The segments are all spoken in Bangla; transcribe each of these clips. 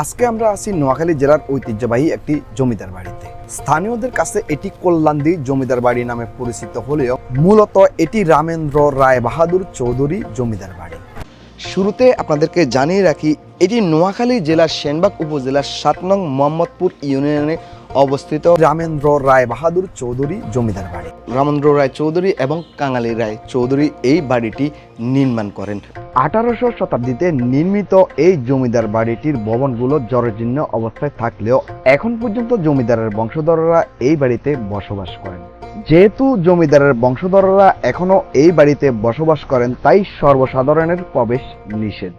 আজকে আমরা আছি নোয়াখালী জেলার ঐতিহ্যবাহী একটি জমিদার বাড়িতে। স্থানীয়দের কাছে এটি কল্যাণদী জমিদার বাড়ি নামে পরিচিত হলেও মূলত এটি রামেন্দ্র রায় বাহাদুর চৌধুরী জমিদার বাড়ি। শুরুতে আপনাদেরকে জানিয়ে রাখি, এটি নোয়াখালী জেলার সেনবাগ উপজেলার সাত নং মোহাম্মদপুর ইউনিয়নে অবস্থিত রামেন্দ্র রায় বাহাদুর চৌধুরী জমিদার বাড়ি। রামেন্দ্র রায় চৌধুরী এবং কাঙালি রায় চৌধুরী এই বাড়িটি নির্মাণ করেন। আঠারোশো শতাব্দীতে নির্মিত এই জমিদার বাড়িটির ভবনগুলো জরাজীর্ণ অবস্থায় থাকলেও এখন পর্যন্ত জমিদারের বংশধররা এই বাড়িতে বসবাস করেন। যেহেতু জমিদারের বংশধররা এখনও এই বাড়িতে বসবাস করেন, তাই সর্বসাধারণের প্রবেশ নিষেধ।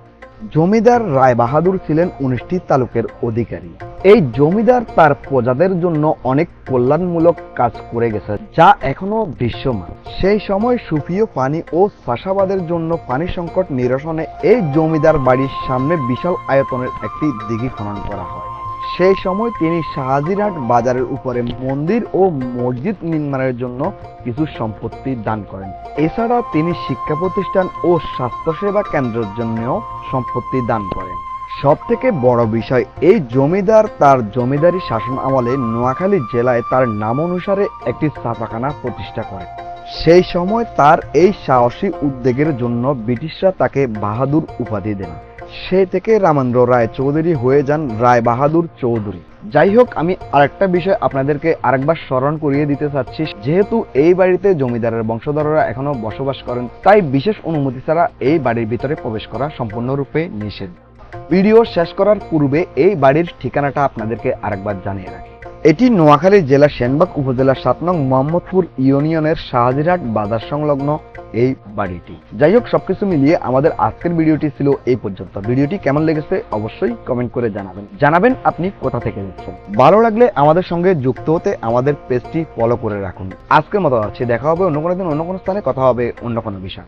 জমিদার রায় বাহাদুর ছিলেন উনিশটি তালুকের অধিকারী। এই জমিদার তার প্রজাদের জন্য অনেক কল্যাণমূলক কাজ করে গেছে, যা এখনও দৃশ্যমান। সেই সময় সুফিয় পানি ও চাষাবাদের জন্য পানি সংকট নিরসনে এই জমিদার বাড়ির সামনে বিশাল আয়তনের একটি দিঘি খনন করা হয়। সেই সময় তিনি শাহাজিরহাট বাজারের উপরে মন্দির ও মসজিদ নির্মাণের জন্য কিছু সম্পত্তি দান করেন। এছাড়া তিনি শিক্ষা প্রতিষ্ঠান ও স্বাস্থ্যসেবা কেন্দ্রের জন্যও সম্পত্তি দান করেন। সব থেকে বড় বিষয়, এই জমিদার তার জমিদারি শাসন আমলে নোয়াখালী জেলায় তার নাম অনুসারে একটি ছাপাখানা প্রতিষ্ঠা করেন। সেই সময় তার এই সাহসী উদ্যোগের জন্য ব্রিটিশরা তাকে বাহাদুর উপাধি দেন। সেই থেকে রামেন্দ্র রায় চৌধুরী হয়ে যান রায় বাহাদুর চৌধুরী। যাই হোক, আমি আরেকটা বিষয় আপনাদেরকে আরেকবার স্মরণ করিয়ে দিতে চাচ্ছি। যেহেতু এই বাড়িতে জমিদারের বংশধররা এখনও বসবাস করেন, তাই বিশেষ অনুমতি ছাড়া এই বাড়ির ভিতরে প্রবেশ করা সম্পূর্ণরূপে নিষেধ। ভিডিও শেষ করার পূর্বে এই বাড়ির ঠিকানাটা আপনাদেরকে আরেকবার জানিয়ে রাখি। এটি নোয়াখালী জেলার সেনবাগ উপজেলার সাত নং মোহাম্মদপুর ইউনিয়নের শাহজিরহাট বাজার সংলগ্ন এই বাড়িটি। যাই হোক সবকিছু মিলিয়ে আমাদের আজকের ভিডিওটি ছিল এই পর্যন্ত। ভিডিওটি কেমন লেগেছে অবশ্যই কমেন্ট করে জানাবেন। জানাবেন আপনি কোথা থেকে দেখছেন। ভালো লাগলে আমাদের সঙ্গে যুক্ত হতে আমাদের পেজটি ফলো করে রাখুন। আজকের মতো আছে। দেখা হবে অন্য কোনো দিন, অন্য কোনো স্থানে। কথা হবে অন্য কোনো বিষয়।